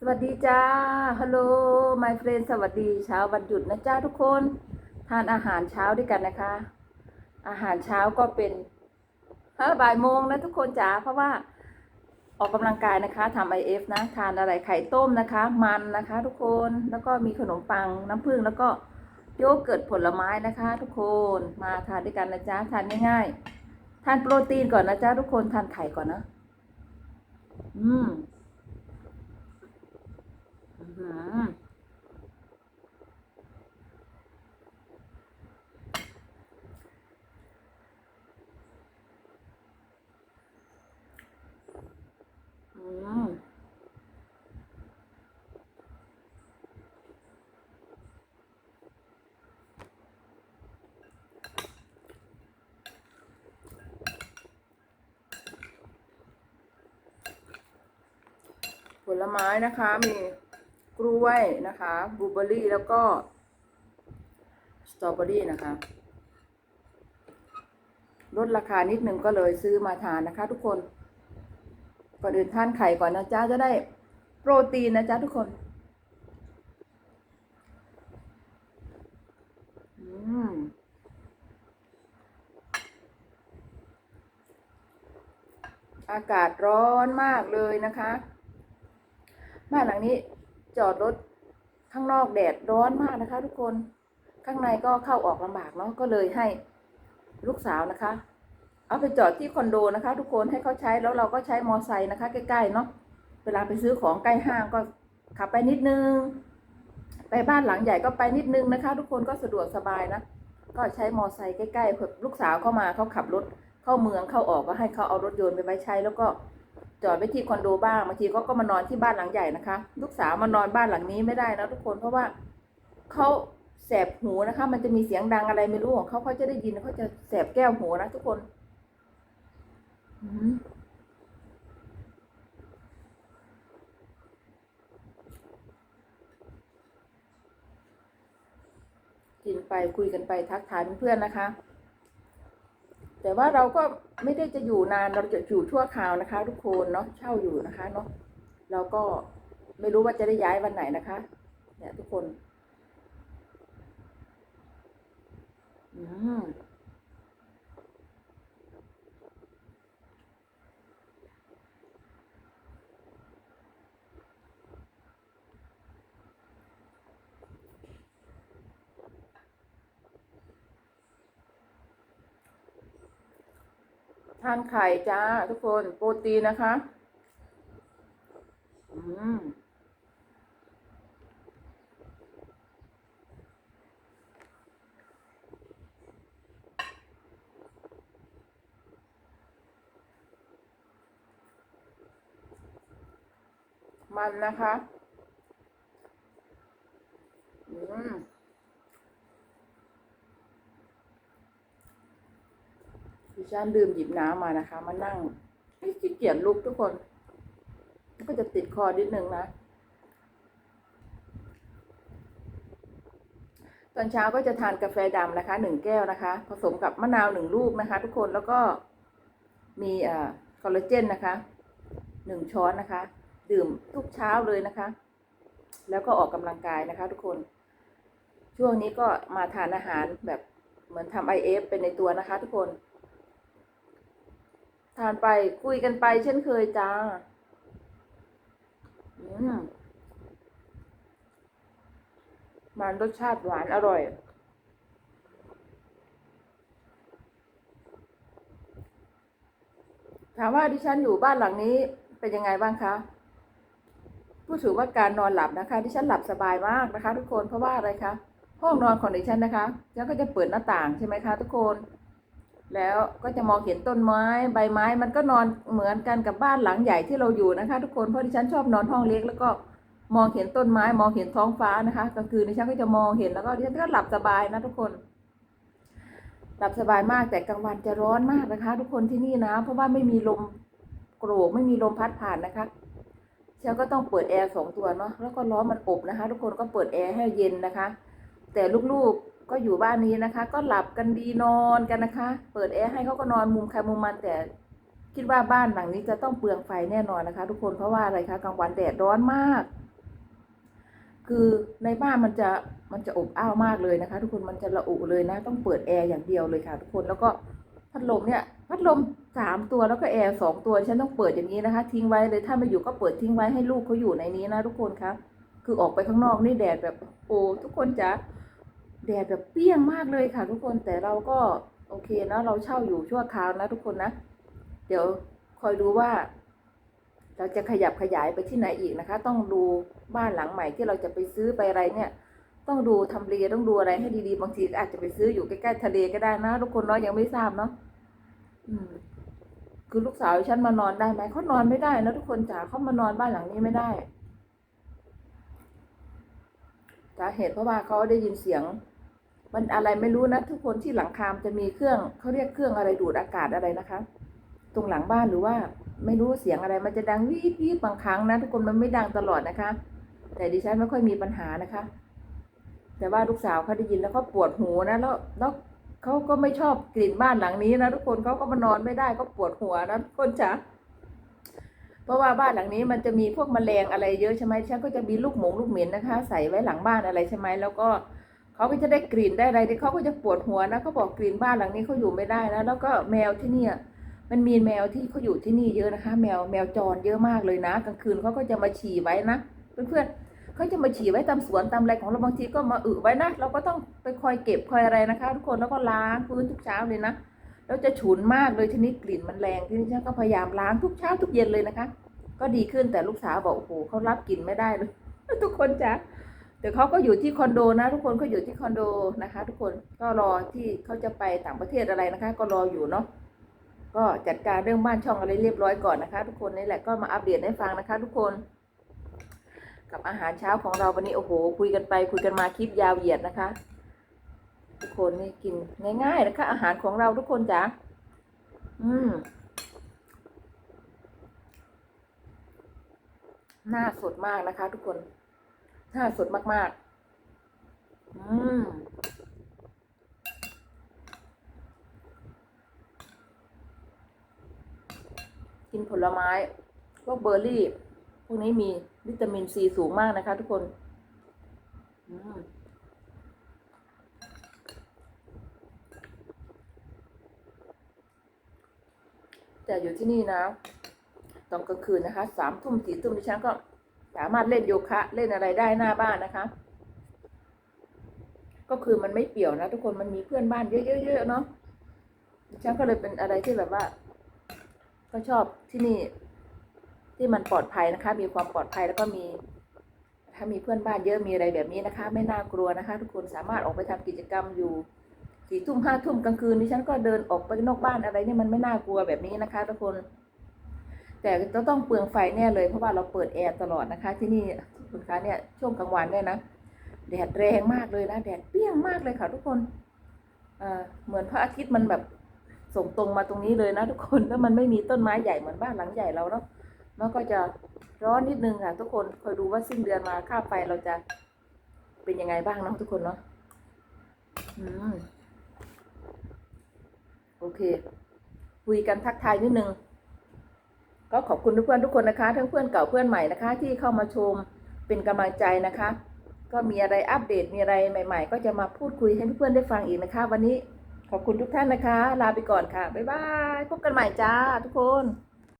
สวัสดีจ้า ฮัลโหล my friend สวัสดีเช้าวันหยุดนะจ้าทุกคน ทานอาหารเช้าด้วยกันนะคะ อาหารเช้าก็เป็นเออบ่ายโมงนะทุกคนจ๋า เพราะว่าออกกำลังกายนะคะทำไอเอฟนะ ทานอะไรไข่ต้มนะคะ มันนะคะ ทุกคน แล้วก็มีขนมปังน้ำผึ้งแล้วก็โยเกิร์ตผลไม้นะคะ ทุกคน มาทานด้วยกันนะจ๊ะ ทานง่ายๆ ทานโปรตีนก่อนนะจ๊ะทุกคน ทานไข่ก่อนนะ อืม ผลไม้นะคะมี กล้วยนะคะบลูเบอร์รี่แล้วก็สตรอเบอรี่นะคะลดราคานิดนึงก็เลยซื้อมาทานนะคะ ทุกคนก่อนอื่นทานไข่ก่อนนะจ๊ะจะได้โปรตีนนะจ๊ะทุกคนอืมอากาศร้อนมากเลยนะคะ บ้านหลังนี้ จอดรถข้างนอกแดดร้อนมากนะคะ ทุกคนข้างในก็เข้าออกลำบากเนาะก็เลยให้ลูกสาวนะคะ เอาไปจอดที่คอนโดนะคะ ทุกคนให้เขาใช้แล้วเราก็ใช้มอไซค์นะคะ ใกล้ๆเนาะเวลาไปซื้อของใกล้ห้างก็ขับไปนิดนึง ไปบ้านหลังใหญ่ก็ไปนิดนึงนะคะ ทุกคนก็สะดวกสบายนะก็ใช้มอไซค์ใกล้ๆเผื่อลูกสาวเข้ามาเขาขับรถเข้าเมืองเข้าออกก็ให้เขาเอารถยนต์ไปไว้ใช้แล้วก็ จอดไว้ที่คอนโดบ้างบางทีเขาก็มานอนที่บ้านหลังใหญ่นะคะ ลูกสาวมานอนบ้านหลังนี้ไม่ได้นะทุกคนเพราะว่าเขาแสบหูนะคะ มันจะมีเสียงดังอะไรไม่รู้ของเขาเขาจะได้ยินเขาจะแสบแก้วหูนะทุกคนกินไปคุยกันไปทักทายเพื่อนๆนะคะ แต่ว่าเราก็ไม่ได้จะอยู่นานเราจะอยู่ชั่วคราวนะคะ ทุกคนเนาะเช่าอยู่นะคะเนาะเราก็ไม่รู้ว่าจะได้ย้ายวันไหนนะคะ เนี่ยทุกคน อืม ทานไข่จ้าทุกคนโปรตีนนะคะ อืมมันนะคะ อืม ดิฉันดื่มหยิบน้ำมานะคะ มานั่งไม่ขี้เกียจลุกทุกคน ก็จะติดคอนิดนึงนะ ตอนเช้าก็จะทานกาแฟดำนะคะหนึ่งแก้วนะคะ ผสมกับมะนาวหนึ่งลูกนะคะ ทุกคนแล้วก็มีอ่อคอลลาเจนนะคะหนึ่งช้อนนะคะ ดื่มทุกเช้าเลยนะคะ แล้วก็ออกกำลังกายนะคะ ทุกคน ช่วงนี้ก็มาทานอาหารแบบเหมือนทำไอเอฟเป็นในตัวนะคะ ทุกคน ทานไปคุยกันไปเช่นเคยจ้าอืมมันรสชาติหวานอร่อย ถามว่าดิฉันอยู่บ้านหลังนี้เป็นยังไงบ้างคะผู้ถือว่าการนอนหลับนะคะ ดิฉันหลับสบายมากนะคะ ทุกคนเพราะว่าอะไรคะห้องนอนของดิฉันนะคะดิฉันก็จะเปิดหน้าต่างใช่ไหมคะ ทุกคน แล้วก็จะมองเห็นต้นไม้ใบไม้มันก็นอนเหมือนกันกับบ้านหลังใหญ่ที่เราอยู่นะคะ ทุกคนเพราะดิฉันชอบนอนห้องเล็กแล้วก็มองเห็นต้นไม้มองเห็นท้องฟ้านะคะกลางคืนดิฉันก็จะมองเห็นแล้วก็ดิฉันก็หลับสบายนะทุกคนหลับสบายมากแต่กลางวันจะร้อนมากนะคะ ทุกคนที่นี่นะ เพราะว่าไม่มีลมโกรกไม่มีลมพัดผ่านนะคะฉันก็ต้องเปิดแอร์สองตัวเนาะแล้วก็ร้อนมันอบนะคะ ทุกคนก็เปิดแอร์ให้เย็นนะคะ แต่ลูกๆ ก็อยู่บ้านนี้นะคะ ก็หลับกันดีนอนกันนะคะ เปิดแอร์ให้เขาก็นอนมุมใครมุมมันแต่คิดว่าบ้านหลังนี้จะต้องเปลืองไฟแน่นอนนะคะ ทุกคนเพราะว่าอะไรคะกลางวันแดดร้อนมาก คือในบ้านมันจะมันจะอบอ้าวมากเลยนะคะ ทุกคนมันจะระอุเลยนะ ต้องเปิดแอร์อย่างเดียวเลยค่ะ ทุกคนแล้วก็พัดลมเนี่ยพัดลมสามตัวแล้วก็แอร์สองตัวฉันต้องเปิดอย่างนี้นะคะ ทิ้งไว้เลยถ้าไม่อยู่ก็เปิดทิ้งไว้ให้ลูกเขาอยู่ในนี้นะ ทุกคนคะคือออกไปข้างนอกนี่แดดแบบโอ้ทุกคนจะ แดดแบบเปรี้ยงมากเลยค่ะ ทุกคนแต่เราก็โอเคนะเราเช่าอยู่ชั่วคราวนะทุกคนนะ เดี๋ยวคอยดูว่า เราจะขยับขยายไปที่ไหนอีกนะคะ ต้องดูบ้านหลังใหม่ที่เราจะไปซื้อไปอะไรเนี่ย ต้องดูทำเลต้องดูอะไรให้ดีๆบางทีอาจจะไปซื้ออยู่ใกล้ๆทะเลก็ได้นะทุกคนเนาะยังไม่ทราบเนาะอืม คือลูกสาวฉันมานอนได้ไหมเขานอนไม่ได้นะทุกคนจ๋าเขามานอนบ้านหลังนี้ไม่ได้สาเหตุเพราะว่าเขาได้ยินเสียง มันอะไรไม่รู้นะทุกคนที่หลังคามจะมีเครื่องเขาเรียกเครื่องอะไรดูดอากาศอะไรนะคะ ตรงหลังบ้านหรือว่าไม่รู้เสียงอะไรมันจะดังวีดวีดบางครั้งนะทุกคนมันไม่ดังตลอดนะคะ แต่ดิฉันไม่ค่อยมีปัญหานะคะ แต่ว่าลูกสาวเขาได้ยินแล้วเขาปวดหูนะแล้วแล้วเขาก็ไม่ชอบกลิ่นบ้านหลังนี้นะทุกคนเขาก็มานอนไม่ได้ก็ปวดหัวนะทุกคนจ๋าเพราะว่าบ้านหลังนี้มันจะมีพวกแมลงอะไรเยอะใช่ไหมฉันก็จะมีลูกหมูลูกเหม็นนะคะ ใส่ไว้หลังบ้านอะไรใช่ไหมแล้วก็ เขาก็จะได้กลิ่นได้อะไรที่เขาก็จะปวดหัวนะเขาบอกกลิ่นบ้านหลังนี้เขาอยู่ไม่ได้นะแล้วก็แมวที่เนี่ยมันมีแมวที่เขาอยู่ที่นี่เยอะนะคะ แมวแมวจรเยอะมากเลยนะกลางคืนเขาก็จะมาฉี่ไว้นะเพื่อนๆเขาจะมาฉี่ไว้ตามสวนตามอะไรของเราบางทีก็มาอึไว้นะเราก็ต้องไปคอยเก็บคอยอะไรนะคะ ทุกคนแล้วก็ล้างพื้นทุกเช้าเลยนะแล้วจะฉุนมากเลยทีนี้กลิ่นมันแรงทีนี้ฉันก็พยายามล้างทุกเช้าทุกเย็นเลยนะคะ ก็ดีขึ้นแต่ลูกสาวบอกโอ้โหเขารับกลิ่นไม่ได้เลยทุกคนจ้ะ แต่เขาก็อยู่ที่คอนโดนะ ทุกคนก็อยู่ที่คอนโดนะคะ ทุกคนก็รอที่เขาจะไปต่างประเทศอะไรนะคะ ก็รออยู่เนาะก็จัดการเรื่องบ้านช่องอะไรเรียบร้อยก่อนนะคะ ทุกคนนี่แหละก็มาอัปเดตให้ฟังนะคะ ทุกคน กับอาหารเช้าของเราวันนี้โอ้โห คุยกันไป คุยกันมาคลิปยาวเหยียดนะคะ ทุกคนนี่กินง่ายๆนะคะ อาหารของเราทุกคนจ้ะอืมหน้าสดมากนะคะ ทุกคน หน้าสดมากๆ อืมกินผลไม้พวกเบอร์รี่ พวกนี้มีวิตามินซีสูงมากนะคะทุกคนแต่อยู่ที่นี่นะ ตอนกลางคืนนะคะ สามทุ่มสี่ทุ่มดิฉันก็ สามารถเล่นโยคะ เล่นอะไรได้หน้าบ้านนะคะ ก็คือมันไม่เปี่ยวนะ ทุกคนมันมีเพื่อนบ้านเยอะๆเนาะฉันก็เลยเป็นอะไรที่แบบว่า ก็ชอบที่นี่ ที่มันปลอดภัยนะคะ มีความปลอดภัยแล้วก็มี ถ้ามีเพื่อนบ้านเยอะมีอะไรแบบนี้นะคะ ไม่น่ากลัวนะคะ ทุกคนสามารถออกไปทำกิจกรรมอยู่สี่ทุ่มห้าทุ่มกลางคืนดิฉันก็เดินออกไปนอกบ้านอะไรเนี่ยมันไม่น่ากลัวแบบนี้นะคะ ทุกคน แต่จะต้องเปลืองไฟแน่เลยเพราะว่าเราเปิดแอร์ตลอดนะคะ ที่นี่คุณคะเนี่ยช่วงกลางวันเนี่ยนะแดดแรงมากเลยนะแดดเปรี้ยงมากเลยค่ะ ทุกคนเหมือนพระอาทิตย์มันแบบส่งตรงมาตรงนี้เลยนะทุกคนแล้วมันไม่มีต้นไม้ใหญ่เหมือนบ้านหลังใหญ่เราเนาะมันก็จะร้อนนิดนึงค่ะ ทุกคนคอยดูว่าสิ้นเดือนมาค่าไฟเราจะเป็นยังไงบ้างเนาะทุกคนเนาะอืมโอเค คุยกันทักทายนิดนึง ก็ขอบคุณเพื่อนทุกคนนะคะ ทั้งเพื่อนเก่าเพื่อนใหม่นะคะ ที่เข้ามาชมเป็นกำลังใจนะคะ ก็มีอะไรอัปเดตมีอะไรใหม่ ๆ ก็จะมาพูดคุยให้เพื่อนๆได้ฟังอีกนะคะ วันนี้ขอบคุณทุกท่านนะคะ ลาไปก่อนค่ะบ๊ายบายพบกันใหม่จ้าทุกคน